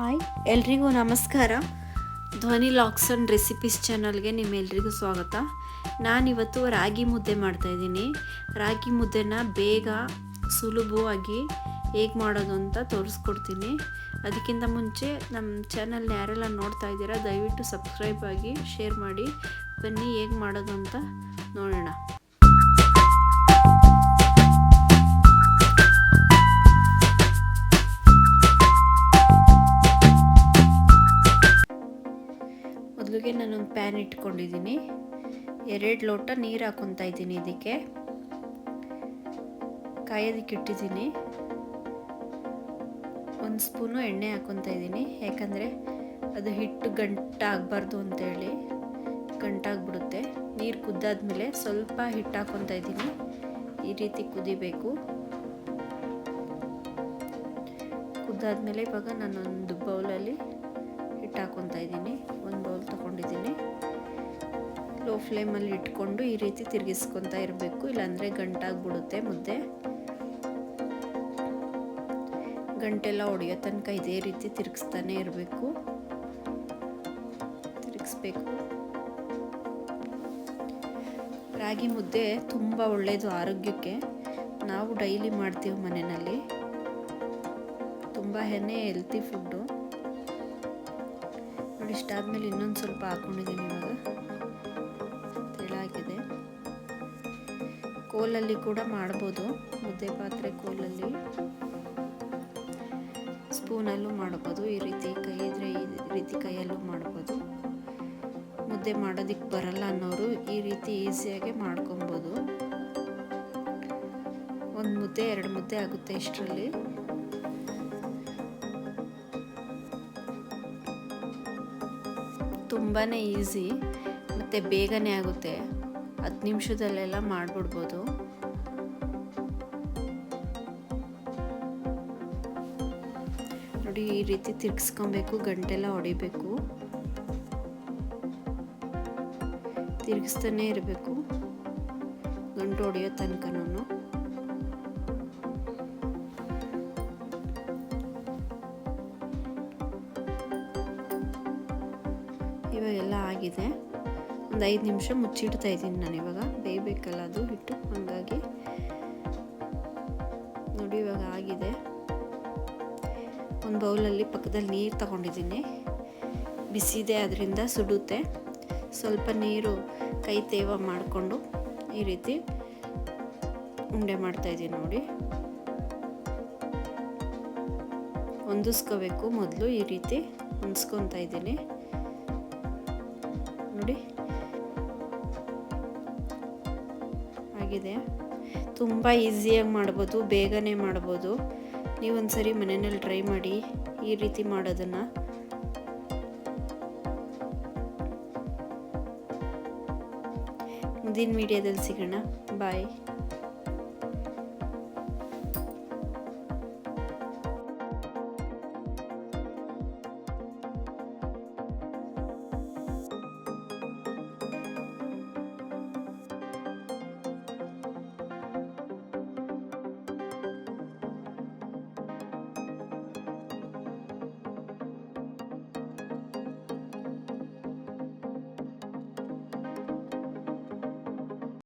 Hi. ಎಲ್ರಿಗೂ ನಮಸ್ಕಾರ. ಧ್ವನಿ ಲಾಕ್ಸ್ ಆ್ಯಂಡ್ ರೆಸಿಪೀಸ್ ಚಾನಲ್ಗೆ ನಿಮ್ಮೆಲ್ರಿಗೂ ಸ್ವಾಗತ. ನಾನಿವತ್ತು ರಾಗಿ ಮುದ್ದೆ ಮಾಡ್ತಾಯಿದ್ದೀನಿ ರಾಗಿ ಮುದ್ದೆನ ಬೇಗ ಸುಲಭವಾಗಿ ಹೇಗೆ ಮಾಡೋದು ಅಂತ ತೋರಿಸ್ಕೊಡ್ತೀನಿ. ಅದಕ್ಕಿಂತ ಮುಂಚೆ ನಮ್ಮ ಚಾನಲ್ನ ಯಾರೆಲ್ಲ ನೋಡ್ತಾ ಇದ್ದೀರಾ, ದಯವಿಟ್ಟು ಸಬ್ಸ್ಕ್ರೈಬ್ ಆಗಿ, ಶೇರ್ ಮಾಡಿ. ಬನ್ನಿ ಹೇಗೆ ಮಾಡೋದು ಅಂತ ನೋಡೋಣ. ಮೊದಲಿಗೆ ನಾನೊಂದು ಪ್ಯಾನ್ ಇಟ್ಕೊಂಡಿದ್ದೀನಿ. ಎರಡು ಲೋಟ ನೀರು ಹಾಕೊತಾ ಇದ್ದೀನಿ ಇದಕ್ಕೆ. ಕಾಯೋದಕ್ಕೆ ಇಟ್ಟಿದ್ದೀನಿ. ಒಂದು ಸ್ಪೂನು ಎಣ್ಣೆ ಹಾಕೊತಾ ಇದ್ದೀನಿ. ಯಾಕಂದರೆ ಅದು ಹಿಟ್ಟು ಗಂಟ ಆಗಬಾರ್ದು ಅಂತೇಳಿ ಗಂಟಾಗ್ಬಿಡುತ್ತೆ ನೀರು ಕುದ್ದಾದ್ಮೇಲೆ ಸ್ವಲ್ಪ ಹಿಟ್ಟು ಹಾಕೊತಾ ಇದ್ದೀನಿ. ಈ ರೀತಿ ಕುದಿಬೇಕು. ಕುದ್ದಾದ್ಮೇಲೆ ಇವಾಗ ನಾನೊಂದು ಬೌಲಲ್ಲಿ ಹಾಕೊತಾ ಇದ್ದೀನಿ. ಒಂದು ಬೌಲ್ ತೊಗೊಂಡಿದ್ದೀನಿ. ಲೋ ಫ್ಲೇಮಲ್ಲಿ ಇಟ್ಕೊಂಡು ಈ ರೀತಿ ತಿರುಗಿಸ್ಕೊತಾ ಇರಬೇಕು. ಇಲ್ಲಾಂದರೆ ಗಂಟಾಗ್ಬಿಡುತ್ತೆ ಮುದ್ದೆ. ಗಂಟೆಲ್ಲ ಹೊಡೆಯೋ ತನಕ ಇದೇ ರೀತಿ ತಿರುಗಿಸ್ತಾನೆ ಇರಬೇಕು. ತಿರುಗಿಸ್ಬೇಕು. ರಾಗಿ ಮುದ್ದೆ ತುಂಬ ಒಳ್ಳೆಯದು ಆರೋಗ್ಯಕ್ಕೆ. ನಾವು ಡೈಲಿ ಮಾಡ್ತೀವಿ ಮನೆಯಲ್ಲಿ. ತುಂಬ ಹೆನೆ ಹೆಲ್ತಿ ಫುಡ್ಡು ನೋಡಿ ಇಷ್ಟಾದ್ಮೇಲೆ ಇನ್ನೊಂದು ಸ್ವಲ್ಪ ಹಾಕ್ಕೊಂಡಿದ್ದೀನಿ ಇವಾಗ. ತೆಳಾಗಿದೆ ಕೋಲಲ್ಲಿ ಕೂಡ ಮಾಡ್ಬೋದು. ಮುದ್ದೆ ಪಾತ್ರೆ ಕೋಲಲ್ಲಿ. ಸ್ಪೂನಲ್ಲೂ ಮಾಡ್ಬೋದು. ಈ ರೀತಿ ಕೈ ಇದ್ರೆ ಈ ರೀತಿ ಕೈಯಲ್ಲೂ ಮಾಡ್ಬೋದು. ಮುದ್ದೆ ಮಾಡೋದಕ್ಕೆ ಬರಲ್ಲ ಅನ್ನೋರು ಈ ರೀತಿ ಈಸಿಯಾಗಿ ಮಾಡ್ಕೊಬೋದು. ಒಂದು ಮುದ್ದೆ, ಎರಡು ಮುದ್ದೆ ಆಗುತ್ತೆ ಇಷ್ಟರಲ್ಲಿ. ತುಂಬಾ ಈಸಿ, ಮತ್ತು ಬೇಗನೆ ಆಗುತ್ತೆ. ಹತ್ತು ನಿಮಿಷದಲ್ಲೆಲ್ಲ ಮಾಡಿಬಿಡ್ಬೋದು. ನೋಡಿ, ಈ ರೀತಿ ತಿರ್ಗಿಸ್ಕೊಬೇಕು, ಗಂಟೆಲ್ಲ ಹೊಡಿಬೇಕು. ತಿರುಗಿಸ್ತಾನೆ ಇರಬೇಕು. ಗಂಟು ಹೊಡೆಯೋ ತನಕನೂ ಇವಾಗೆಲ್ಲ ಆಗಿದೆ. ಒಂದು ಐದು ನಿಮಿಷ ಮುಚ್ಚಿಡ್ತಾ ಇದ್ದೀನಿ ನಾನು ಇವಾಗ. ಬೇಯಬೇಕಲ್ಲ ಅದು ಹಿಟ್ಟು? ಹಾಗಾಗಿ ನೋಡಿ ಇವಾಗ ಆಗಿದೆ. ಒಂದು ಬೌಲಲ್ಲಿ ಪಕ್ಕದಲ್ಲಿ ನೀರು ತಗೊಂಡಿದ್ದೀನಿ. ಬಿಸಿದೆ ಅದರಿಂದ ಸುಡುತ್ತೆ. ಸ್ವಲ್ಪ ನೀರು ಕೈ ತೇವ ಮಾಡಿಕೊಂಡು ಈ ರೀತಿ ಉಂಡೆ ಮಾಡ್ತಾಯಿದ್ದೀನಿ ನೋಡಿ. ಹೊಂದಿಸ್ಕೋಬೇಕು ಮೊದಲು ಈ ರೀತಿ ಹೊಂದಿಸ್ಕೊತಾ ಇದ್ದೀನಿ. ನೋಡಿ. ಆಗಿದೆ. ತುಂಬ ಈಸಿಯಾಗಿ ಮಾಡ್ಬೋದು, ಬೇಗನೆ ಮಾಡ್ಬೋದು. ನೀವೊಂದು ಸರಿ ಮನೆಯಲ್ಲಿ ಟ್ರೈ ಮಾಡಿ, ಈ ರೀತಿ ಮಾಡೋದನ್ನು. ಮುಂದಿನ ಮೀಡಿಯಾದಲ್ಲಿ ಸಿಗೋಣ. ಬಾಯ್